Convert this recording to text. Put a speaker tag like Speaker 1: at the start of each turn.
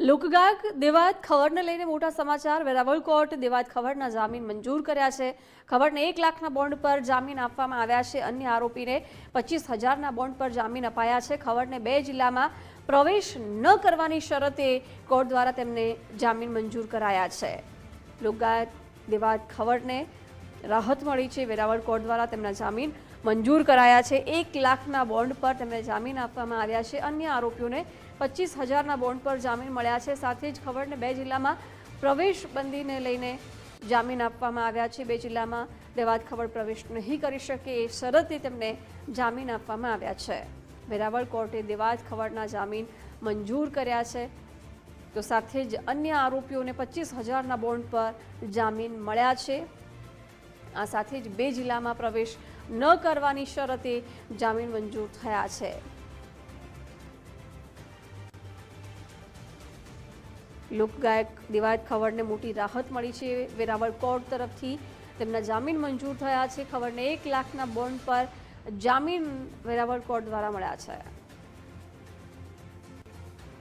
Speaker 1: લોકગાયક દેવાયત ખવડને લઈને મોટા સમાચાર. વેરાવળ કોર્ટ દેવાયત ખવડના જામીન મંજૂર કર્યા છે. ખવડને એક લાખના બોન્ડ પર જામીન આપવામાં આવ્યા છે. અન્ય આરોપીને પચીસ હજારના બોન્ડ પર જામીન અપાયા છે. ખવડને બે જિલ્લામાં પ્રવેશ ન કરવાની શરતે કોર્ટ દ્વારા તેમને જામીન મંજૂર કરાયા છે. લોકગાયક દેવાયત ખવડને રાહત મળી છે. વેરાવળ કોર્ટ દ્વારા તેમના જામીન મંજૂર કરાયા છે. એક લાખના બોન્ડ પર તેમને જામીન આપવામાં આવ્યા છે. અન્ય આરોપીઓને પચીસ હજારના બોન્ડ પર જામીન મળ્યા છે. સાથે જ ખબરને બે જિલ્લામાં પ્રવેશ બંધીને લઈને જામીન આપવામાં આવ્યા છે. બે જિલ્લામાં દેવાત ખબર પ્રવેશ નહીં કરી શકે એ શરતે તેમને જામીન આપવામાં આવ્યા છે. વેરાવળ કોર્ટે દેવાત ખબરના જામીન મંજૂર કર્યા છે. તો સાથે જ અન્ય આરોપીઓને પચીસ હજારના બોન્ડ પર જામીન મળ્યા છે. આ સાથે જ બે જિલ્લામાં પ્રવેશ ન કરવાની શરતે જામીન મંજૂર થયા છે. લોકગાયક દિવાયત ખવડને મોટી રાહત મળી છે. વેરાવળ કોર્ટ તરફથી તેમના જામીન મંજૂર થયા છે. ખવડને એક લાખના બોન્ડ પર જામીન વેરાવળ કોર્ટ દ્વારા મળ્યા છે.